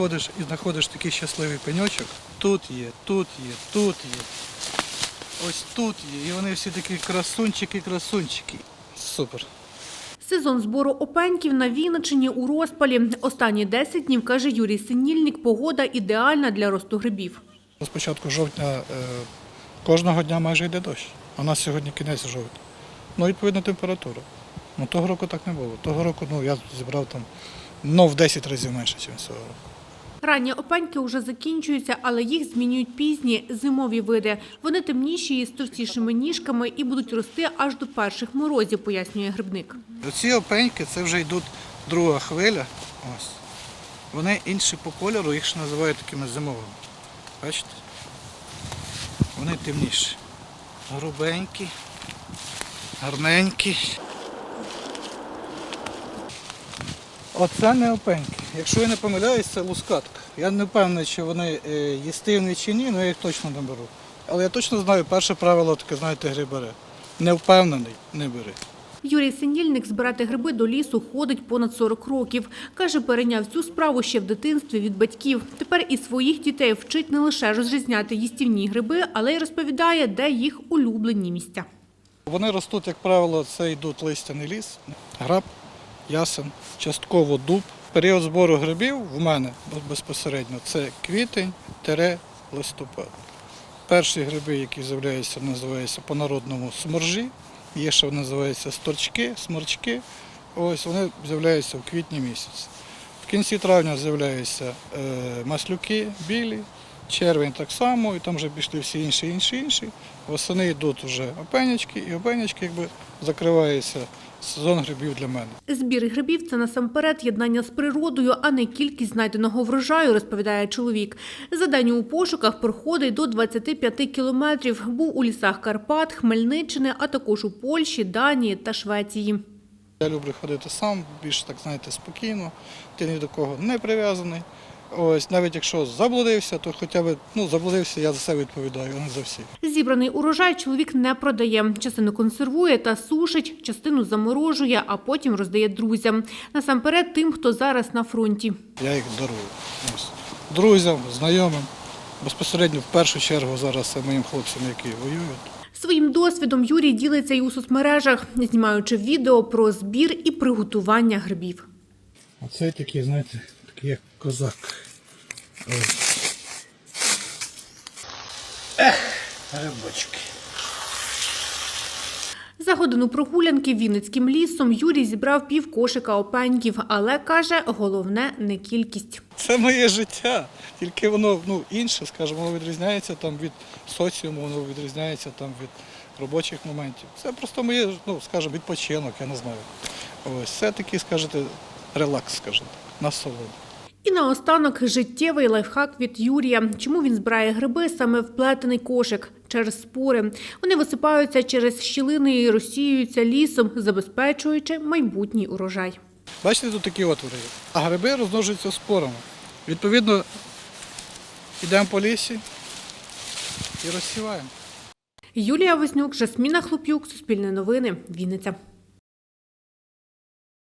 приходиш і знаходиш такий щасливий пеньочок. Тут є, тут є, тут є. Ось тут є. І вони всі такі красунчики, красунчики. Супер. Сезон збору опеньків на Вінниччині у розпалі. Останні 10 днів, каже Юрій Синільник, погода ідеальна для росту грибів. З початку жовтня е, кожного дня майже йде дощ. А у нас сьогодні кінець жовтня. Ну, відповідно, температура. Ну, того року так не було. Того року ну, я зібрав там ну, в 10 разів менше, ніж цього року. Ранні опеньки вже закінчуються, але їх змінюють пізні зимові види. Вони темніші з товстішими ніжками і будуть рости аж до перших морозів, пояснює грибник. Оці опеньки це вже йдуть друга хвиля. Ось. Вони інші по кольору, їх ще називають такими зимовими. Бачите? Вони темніші. Грубенькі, гарненькі. Оце не опеньки. Якщо я не помиляюсь, це лускатка. Я не впевнений, чи вони е, їстивні чи ні, але я їх точно не беру. Але я точно знаю, перше правило таке, знаєте, гри бере. Не впевнений, не бери. Юрій Синільник збирати гриби до лісу ходить понад 40 років. Каже, перейняв цю справу ще в дитинстві від батьків. Тепер і своїх дітей вчить не лише розрізняти їстівні гриби, але й розповідає, де їх улюблені місця. Вони ростуть, як правило, це йдуть листяний ліс, граб, ясен, частково дуб. Період збору грибів в мене безпосередньо це квітень тере листопад. Перші гриби, які з'являються, називаються по-народному сморжі. Є ще називаються сторчки, сморчки. Ось вони з'являються в квітні місяці. В кінці травня з'являються е, маслюки білі, червень так само, і там вже пішли всі інші, інші, інші. Восени йдуть вже опенячки, і опенячки якби закривається сезон грибів для мене. Збір грибів – це насамперед єднання з природою, а не кількість знайденого врожаю, розповідає чоловік. За день у пошуках проходить до 25 кілометрів. Був у лісах Карпат, Хмельниччини, а також у Польщі, Данії та Швеції. Я люблю ходити сам, більш так знаєте, спокійно, ти ні до кого не прив'язаний. Ось навіть якщо заблудився, то хоча б ну заблудився, я за себе відповідаю, а не за всіх. Зібраний урожай чоловік не продає. Частину консервує та сушить, частину заморожує, а потім роздає друзям. Насамперед тим, хто зараз на фронті. Я їх дарую. Ось. Друзям, знайомим. Безпосередньо в першу чергу зараз це моїм хлопцям, які воюють. Своїм досвідом Юрій ділиться і у соцмережах, знімаючи відео про збір і приготування грибів. Оце такий, знаєте, такий як козак. Ось. Ех, грибочки. За годину прогулянки Вінницьким лісом Юрій зібрав пів кошика опеньків, але каже, головне не кількість. Це моє життя. Тільки воно ну, інше, скажімо, воно відрізняється там від соціуму, воно відрізняється там від робочих моментів. Це просто моє, ну, скажімо, відпочинок, я не знаю. Ось це такий, скажете, релакс, скажімо, насолода. І наостанок життєвий лайфхак від Юрія. Чому він збирає гриби саме в плетений кошик через спори? Вони висипаються через щілини і розсіюються лісом, забезпечуючи майбутній урожай. Бачите, тут такі отвори. А гриби розмножуються спорами. Відповідно, йдемо по лісі і розсіваємо. Юлія Вознюк, Жасміна Хлоп'юк, Суспільне новини, Вінниця.